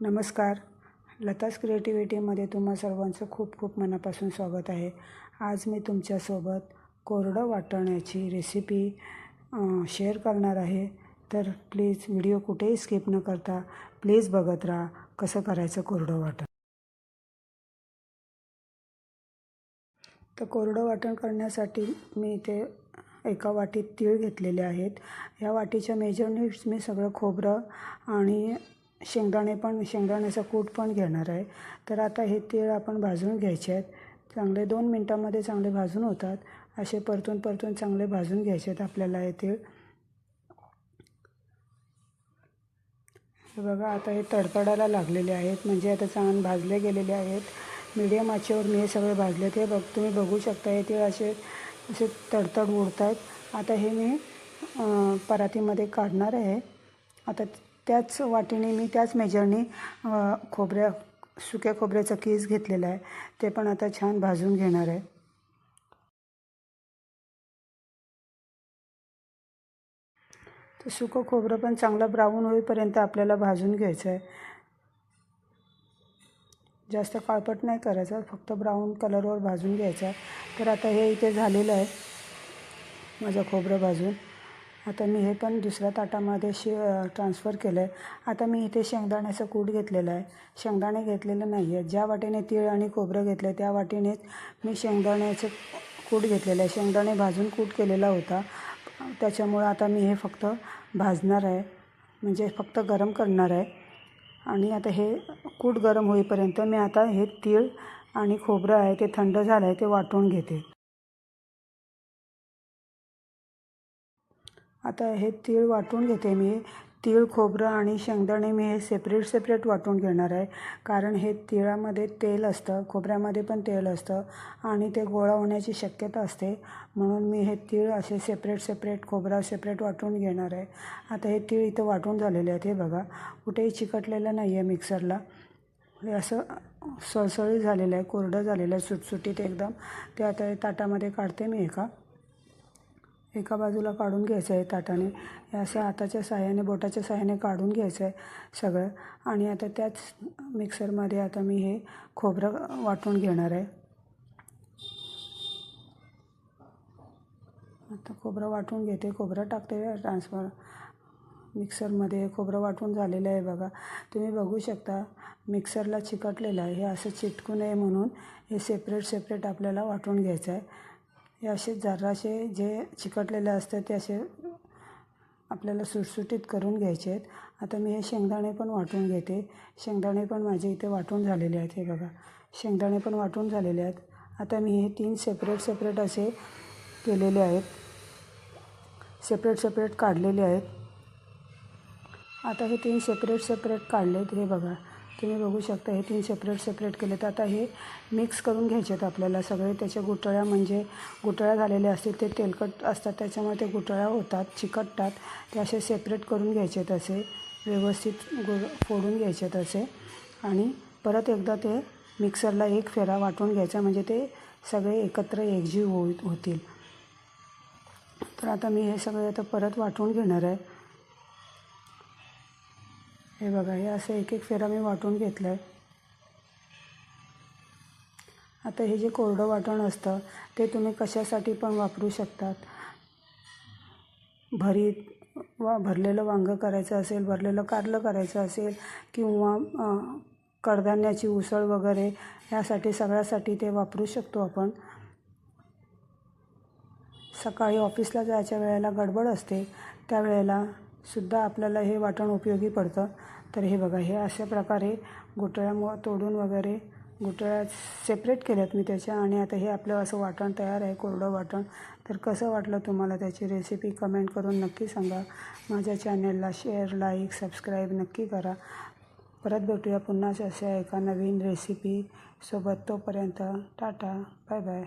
नमस्कार. लताज क्रिएटिव्हिटीमध्ये तुम्हा सर्वांचं खूप खूप मनापासून स्वागत आहे. आज मी तुमच्यासोबत कोरडं वाटण्याची रेसिपी शेअर करणार आहे. तर प्लीज व्हिडिओ कुठेही स्किप न करता प्लीज बघत राहा कसं करायचं कोरडं वाटण. तर कोरडं वाटण करण्यासाठी मी इथे एका वाटीत तीळ घेतलेले आहेत. या वाटीच्या मेजरनीट्स मी सगळं खोबरं आणि शेंगदाणे पण शेंगदाण्याचा कूट पण घेणार आहे. तर आता हे तीळ आपण भाजून घ्यायचे आहेत. चांगले दोन मिनटामध्ये चांगले भाजून होतात. असे परतून परतून चांगले भाजून घ्यायचे आहेत आपल्याला हे तीळ. हे बघा आता हे तडतडायला लागलेले आहेत. म्हणजे आता चांगले भाजले गेलेले आहेत. मीडियम आचेवर मी हे सगळे भाजले ते बघ तुम्ही बघू शकता हे तीळ असे असे तडतड उडत आहेत आता हे मी परातीमध्ये काढणार आहे. आता त्याच वाटीने मी त्याच मेजरनी खोबऱ्या सुक्या खोबऱ्याचा कीस घेतलेला आहे. ते पण आता छान भाजून घेणार आहे. तर सुकं खोबरं पण चांगलं ब्राऊन होईपर्यंत आपल्याला भाजून घ्यायचं आहे. जास्त काळपट नाही करायचं फक्त ब्राऊन कलरवर भाजून घ्यायचा. तर आता हे इथे झालेलं आहे माझं खोबरं भाजून. आता मी हे पण दुसऱ्या ताटामध्ये शे ट्रान्सफर केलं आहे आता मी इथे शेंगदाण्याचं कूट घेतलेलं आहे. शेंगदाणे घेतलेलं नाही आहे ज्या वाटीने तीळ आणि खोबरं घेतलं आहे त्या वाटेनेच मी शेंगदाण्याचं कूट घेतलेलं आहे. शेंगदाणे भाजून कूट केलेला होता. त्याच्यामुळं आता मी हे फक्त भाजणार आहे. म्हणजे फक्त गरम करणार आहे. आणि आता हे कूट गरम होईपर्यंत मी आता हे तीळ आणि खोबरं आहे ते थंड झालं आहे ते वाटून घेते. आता हे तीळ वाटून घेते मी. तीळ खोबरं आणि शेंगदाणे मी हे सेपरेट सेपरेट वाटून घेणार आहे. कारण हे तिळामध्ये तेल असतं खोबऱ्यामध्ये पण तेल असतं आणि ते गोळा होण्याची शक्यता असते. म्हणून मी हे तीळ असे सेपरेट सेपरेट खोबरा सेपरेट वाटून घेणार आहे. आता हे तीळ इथं वाटून झालेले आहेत हे बघा. कुठेही चिकटलेलं नाही आहे मिक्सरला हे असं सळसळी झालेलं आहे कोरडं झालेलं आहे सुटसुटीत एकदम. ते आता हे ताटामध्ये काढते मी एका. एका बाजूला काढून घ्यायचं आहे ताटाने. हे असं हाताच्या साह्याने बोटाच्या साह्याने काढून घ्यायचं आहे सगळं. आणि आता त्याच मिक्सरमध्ये आता मी हे खोबरं वाटून घेणार आहे. आता खोबरं वाटून घेते. खोबरं टाकते ट्रान्सफर मिक्सरमध्ये खोबरं वाटून झालेलं आहे बघा. तुम्ही बघू शकता मिक्सरला चिकटलेलं आहे. हे असं चिटकू नये म्हणून हे सेपरेट सेपरेट आपल्याला वाटून घ्यायचं आहे. हे असे जरासे जे चिकटलेले असतात ते असे आपल्याला सुटसुटीत करून घ्यायचे आहेत. आता मी हे शेंगदाणे पण वाटून घेते. शेंगदाणे पण माझे इथे वाटून झालेले आहेत हे बघा. शेंगदाणे पण वाटून झालेले आहेत. आता मी हे तीन सेपरेट सेपरेट असे केलेले आहेत. सेपरेट सेपरेट काढलेले आहेत. आता हे तीन सेपरेट सेपरेट काढलेत हे बघा. तुम्ही बघू शकता हे तीन सेपरेट सेपरेट केले तर आता हे मिक्स करून घ्यायचे आहेत आपल्याला सगळे. त्याच्या गुटळ्या म्हणजे गुटळ्या झालेल्या असतील ते तेलकट असतात. त्याच्यामुळे ते गुटळ्या होतात चिकटतात. ते असे सेपरेट करून घ्यायचे आहेत असे. व्यवस्थित गु फोडून घ्यायचे आहेत असे. आणि परत एकदा ते मिक्सरला एक फेरा वाटून घ्यायचा म्हणजे ते सगळे एकत्र एकजीव हो होतील. तर आता मी हे सगळे आता परत वाटून घेणार आहे. हे बघा हे असं एक एक फेरा मी वाटून घेतलं आहे आता हे जे कोरडं वाटण असतं ते तुम्ही कशासाठी पण वापरू शकतात. भरीत वा भरलेलं वांगं करायचं असेल भरलेलं कारलं करायचं असेल किंवा कडधान्याची उसळ वगैरे यासाठी सगळ्यासाठी ते वापरू शकतो आपण. सकाळी ऑफिसला जायच्या वेळेला गडबड असते त्यावेळेला सुद्धा आपल्याला हे वाटण उपयोगी पडतं. तर हे बघा हे अशा प्रकारे गुटळ्या तोडून वगैरे गुटळ्या सेपरेट केल्यात मी त्याच्या आणि आता हे आपलं असं वाटण तयार आहे कोरडं वाटण. तर कसं वाटलं तुम्हाला त्याची रेसिपी कमेंट करून नक्की सांगा. माझ्या चॅनेलला शेअर लाईक सबस्क्राईब नक्की करा. परत भेटूया पुन्हाच अशा एका नवीन रेसिपी सोबत. तोपर्यंत टाटा बाय बाय